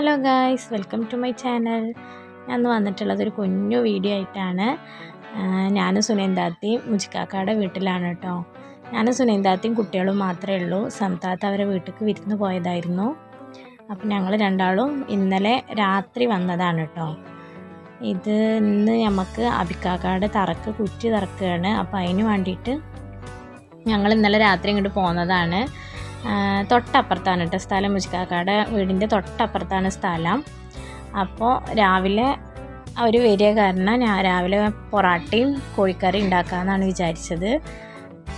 Hello guys welcome to my channel. ഞാൻ വന്നിട്ടുള്ളത് ഒരു കുഞ്ഞു വീഡിയോ ആയിട്ടാണ്. ഞാനും സുനേന്ദാത്തിയും മുജിക്കാക്കയുടെ വീട്ടിലാണ് കേട്ടോ. ഞാനും സുനേന്ദാത്തിയും കുട്ടികളും മാത്രമേ ഉള്ളൂ. സംതാത്ത അവരെ വീട്ടിലേക്ക് വിരുന്ന് പോയതായിരുന്നു. അപ്പം ഞങ്ങൾ രണ്ടാളും ഇന്നലെ രാത്രി വന്നതാണ് കേട്ടോ. ഇത് ഇന്ന് നമുക്ക് അബിക്കാക്കയുടെ തറക്ക് കുറ്റി തറക്കുകയാണ് അപ്പോൾ അതിന് വേണ്ടിയിട്ട് ഞങ്ങൾ ഇന്നലെ രാത്രി ഇങ്ങോട്ട് പോകുന്നതാണ് ആ, തൊട്ടപ്പുറത്താണ് കേട്ടോ സ്ഥലം മുജിക്കാക്കയുടെ വീടിന്റെ തൊട്ടപ്പുറത്താണ് സ്ഥലം. അപ്പോൾ രാവിലെ അവർ വരിക കാരണം ഞാൻ രാവിലെ പൊറാട്ടയും കോഴിക്കറി ഉണ്ടാക്കാമെന്നാണ് വിചാരിച്ചത്.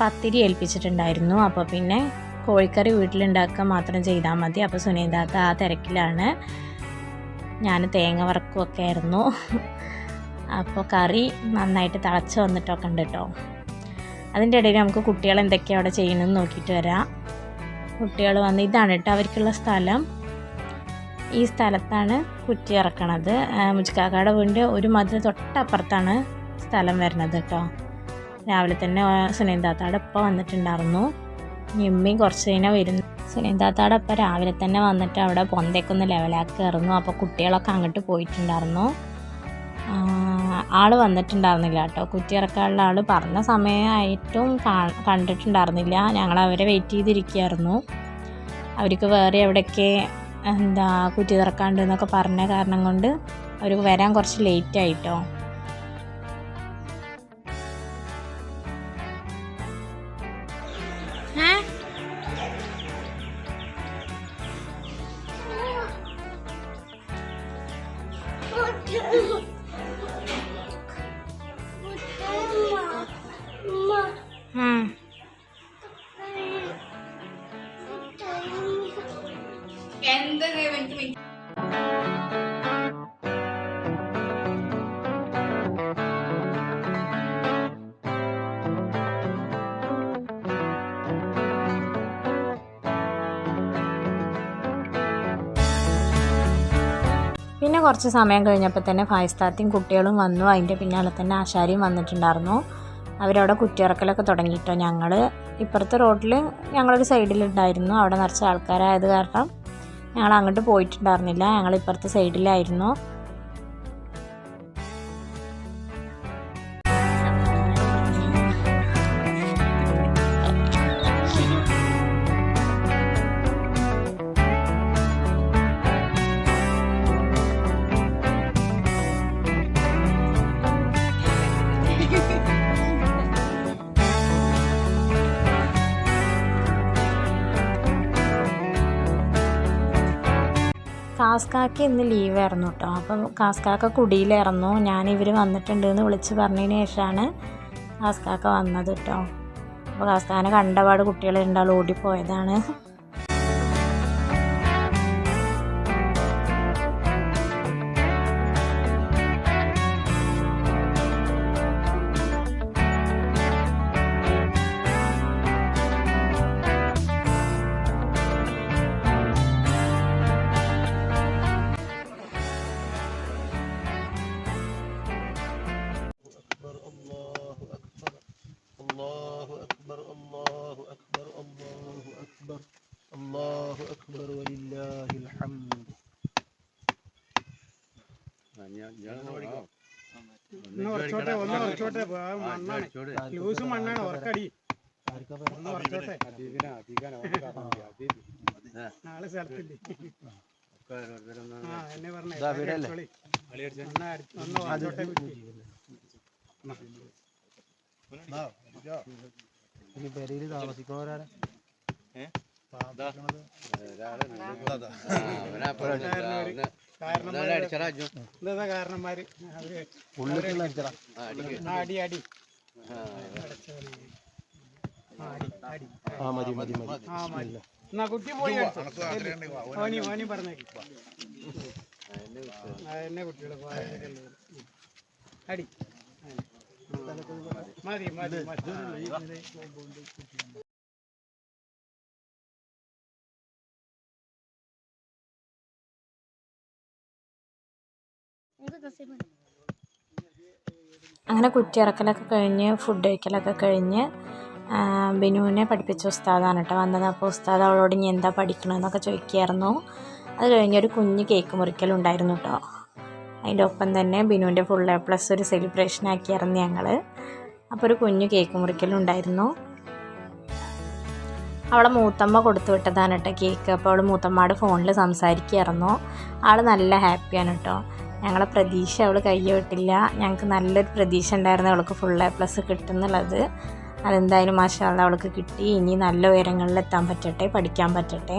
പത്തിരി ഏൽപ്പിച്ചിട്ടുണ്ടായിരുന്നു. അപ്പോൾ പിന്നെ കോഴിക്കറി വീട്ടിലുണ്ടാക്കുക മാത്രം ചെയ്താൽ മതി. അപ്പോൾ സുനീതാത്ത ആ തിരക്കിലാണ്. ഞാൻ തേങ്ങ വറക്കുമൊക്കെ ആയിരുന്നു അപ്പോൾ കറി നന്നായിട്ട് തിളച്ച് വന്നിട്ടൊക്കെ ഉണ്ട് കേട്ടോ അതിന്റെ ഇടയിൽ നമുക്ക് കുട്ടികൾ എന്തൊക്കെയാണ് അവിടെ ചെയ്യുന്നതെന്ന് നോക്കിയിട്ട് വരാം. കുട്ടികൾ വന്ന് ഇതാണ് കേട്ടോ അവർക്കുള്ള സ്ഥലം. ഈ സ്ഥലത്താണ് കുറ്റി ഇറക്കണത്. മുജിക്കാക്കയുടെ വീടിന്റെ ഒരു മതിൽ തൊട്ടപ്പുറത്താണ് സ്ഥലം വരുന്നത് കേട്ടോ. രാവിലെ തന്നെ സുനീന്താത്താടെ ഇപ്പം വന്നിട്ടുണ്ടായിരുന്നു. ഇമ്മയും കുറച്ച് കഴിഞ്ഞാൽ വരുന്നു സുനീന്താത്താടെ ഇപ്പം രാവിലെ തന്നെ വന്നിട്ട് അവിടെ പൊന്തയൊക്കെ ഒന്ന് ഇറന്നു അപ്പോൾ കുട്ടികളൊക്കെ അങ്ങോട്ട് പോയിട്ടുണ്ടായിരുന്നു. ആ, ആൾ വന്നിട്ടുണ്ടായിരുന്നില്ല കേട്ടോ. കുറ്റി ഇറക്കാനുള്ള ആൾ പറഞ്ഞ സമയമായിട്ടും കാ- കണ്ടിട്ടുണ്ടായിരുന്നില്ല. ഞങ്ങൾ അവരെ വെയിറ്റ് ചെയ്തിരിക്കുകയായിരുന്നു. അവർക്ക് വേറെ എവിടെയൊക്കെ എന്താ കുറ്റി തുറക്കാണ്ട് എന്നൊക്കെ പറഞ്ഞ കാരണം കൊണ്ട് അവർ വരാൻ കുറച്ച് ലേറ്റ് ആയിട്ടോ പിന്നെ കുറച്ച് സമയം കഴിഞ്ഞപ്പോൾ തന്നെ ഫായിസ്താത്തിയും കുട്ടികളും വന്നു. അതിന്റെ പിന്നാലെ തന്നെ ആശാരിയും വന്നിട്ടുണ്ടായിരുന്നു. അവരവിടെ കുറ്റിയിറക്കലൊക്കെ തുടങ്ങിയിട്ടോ ഞങ്ങൾ ഇപ്പുറത്തെ റോഡിൽ ഞങ്ങളൊരു സൈഡിലുണ്ടായിരുന്നു. അവിടെ നിറച്ച ആൾക്കാരായത് കാരണം ഞങ്ങൾ അങ്ങോട്ട് പോയിട്ടുണ്ടായിരുന്നില്ല. ഞങ്ങൾ ഇപ്പുറത്തെ സൈഡിലായിരുന്നു. കാസ്കാക്ക് ഇന്ന് ലീവായിരുന്നു കേട്ടോ. അപ്പം കാസ്കാക്ക കുടിയിലിറന്നു. ഞാൻ ഇവർ വന്നിട്ടുണ്ട് എന്ന് വിളിച്ച് പറഞ്ഞതിന് ശേഷമാണ് കാസ്കാക്ക വന്നത് കേട്ടോ. അപ്പോൾ കാസ്കാനെ കണ്ടപാട് കുട്ടികൾ രണ്ടാൾ ഓടിപ്പോയതാണ്. ഒന്ന് ഉറച്ചോട്ടെ ഒന്ന് ഉറച്ചോട്ടെ മണ്ണാണ്. ലൂസ് മണ്ണാണ്. ഉറക്കടി. ഒന്ന് ഉറച്ചോട്ടെ. നാളെ സ്ഥലത്തില്ലേ? ആ എന്നെ പറഞ്ഞേ. ഇതാ വീടല്ലേ? ഒന്ന് അടി- ഒന്ന് ഉറച്ചോട്ടെ കുറ്റി. ഇനി പെരയിൽ താമസിക്കുന്നവരാണ്. കാരണന്മാര് എന്താ കാരണന്മാര് അവർ ഉള്ളിൽ അടിച്ചടാ ആ, അടി. അടി ആ, അടി അടി ആ മതി മതി മതി. ആ മതി. എന്നാ കുട്ടി പോയി അടിച്ചോ. ഓനി ഓനി പറഞ്ഞേക്ക്. ആ, എന്നെ കുട്ടികളെ അടി മതി മതി മതി. അങ്ങനെ കുറ്റിയിറക്കലൊക്കെ കഴിഞ്ഞ് ഫുഡ് കഴിക്കലൊക്കെ കഴിഞ്ഞ് ബിനുവിനെ പഠിപ്പിച്ച ഉസ്താദാണ് കേട്ടോ വന്നത്. അപ്പോൾ ഉസ്താദ് അവളോട് ഇനി എന്താ പഠിക്കണമെന്നൊക്കെ ചോദിക്കുമായിരുന്നു അത് കഴിഞ്ഞൊരു കുഞ്ഞ് കേക്ക് മുറിക്കലുണ്ടായിരുന്നു കേട്ടോ. അതിന്റെ ഒപ്പം തന്നെ ബിനുവിന്റെ ഫുൾ എ പ്ലസ് ഒരു സെലിബ്രേഷൻ ആക്കിയായിരുന്നു ഞങ്ങൾ അപ്പോൾ ഒരു കുഞ്ഞു കേക്ക് മുറിക്കലുണ്ടായിരുന്നു. അവളെ മൂത്തമ്മ കൊടുത്തു വിട്ടതാണ് കേട്ടോ കേക്ക് അപ്പോൾ അവൾ മൂത്തമ്മയുടെ ഫോണിൽ സംസാരിക്കുകയായിരുന്നു. ആൾ നല്ല ഹാപ്പിയാണ് കേട്ടോ. ഞങ്ങളെ പ്രതീക്ഷ അവൾ കയ്യോട്ടില്ല ഞങ്ങൾക്ക് നല്ലൊരു പ്രതീക്ഷ ഉണ്ടായിരുന്നു അവൾക്ക് ഫുൾ എ പ്ലസ് കിട്ടുന്നുള്ളത്. അതെന്തായാലും മാഷാള്ള അവൾക്ക് കിട്ടി. ഇനി നല്ല ഉയരങ്ങളിൽ എത്താൻ പറ്റട്ടെ പഠിക്കാൻ പറ്റട്ടെ.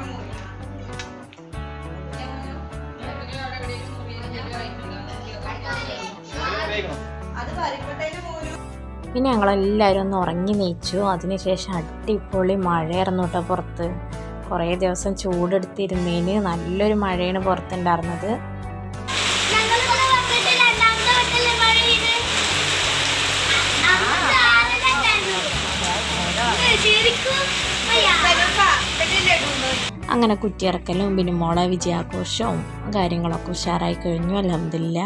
പിന്നെ ഞങ്ങളെല്ലാവരും ഒന്ന് ഉറങ്ങി നീച്ചു. അതിനുശേഷം അടിപൊളി മഴയായിരുന്നു കേട്ടോ പുറത്ത്. കുറേ ദിവസം ചൂടെടുത്തിരുന്നതിന് നല്ലൊരു മഴയാണ് പുറത്തുണ്ടായിരുന്നത്. അങ്ങനെ കുറ്റിയിറക്കലും പിന്നെ മോളെ വിജയാഘോഷവും കാര്യങ്ങളൊക്കെ ഉഷാറായി കഴിഞ്ഞു. അലഹമില്ല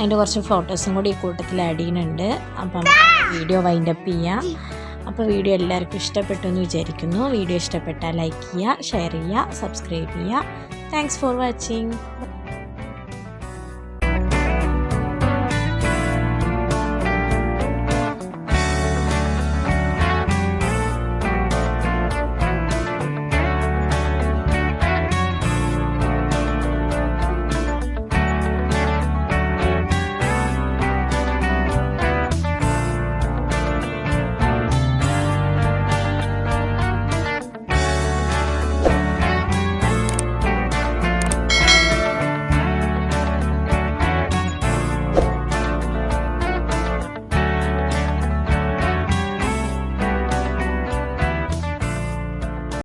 അതിന്റെ കുറച്ച് ഫോട്ടോസും കൂടി ഈ കൂട്ടത്തിൽ ആഡ് ചെയ്യുന്നുണ്ട്. അപ്പം വീഡിയോ വൈൻഡപ്പ് ചെയ്യാം. അപ്പോൾ വീഡിയോ എല്ലാവർക്കും ഇഷ്ടപ്പെട്ടു എന്ന് വിചാരിക്കുന്നു. വീഡിയോ ഇഷ്ടപ്പെട്ടാൽ ലൈക്ക് ചെയ്യുക ഷെയർ ചെയ്യുക സബ്സ്ക്രൈബ് ചെയ്യുക. Thanks for watching